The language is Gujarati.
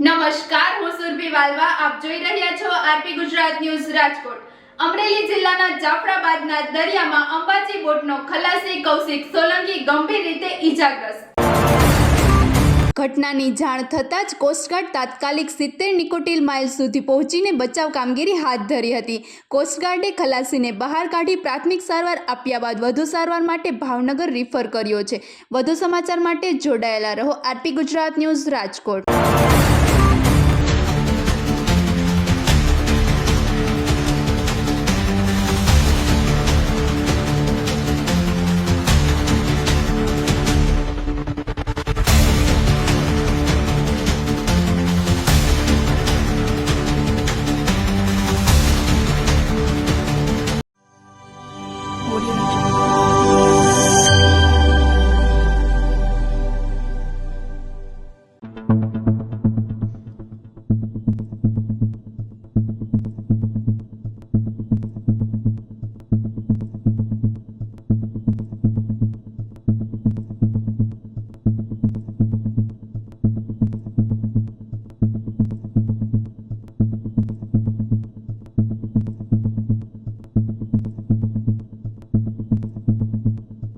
નમસ્કાર, હું સુરભી વાલવા. આપ જોઈ રહ્યા છો આરપી ગુજરાત ન્યૂઝ રાજકોટ. અમરેલી જિલ્લાના જાફરાબાદના દરિયામાં અંબાજી બોટનો ખલાસી કૌશિક સોલંકી ગંભીર રીતે ઈજાગ્રસ્ત. ઘટનાની જાણ થતાં જ કોસ્ટગાર્ડ તાત્કાલિક સિત્તેર નિકોટિલ માઇલ સુધી પહોંચીને બચાવ કામગીરી હાથ ધરી હતી. કોસ્ટગાર્ડે ખલાસીને બહાર કાઢી પ્રાથમિક સારવાર આપ્યા બાદ વધુ સારવાર માટે ભાવનગર રિફર કર્યો છે. વધુ સમાચાર માટે જોડાયેલા રહો. RP Gujarat news Rajkot.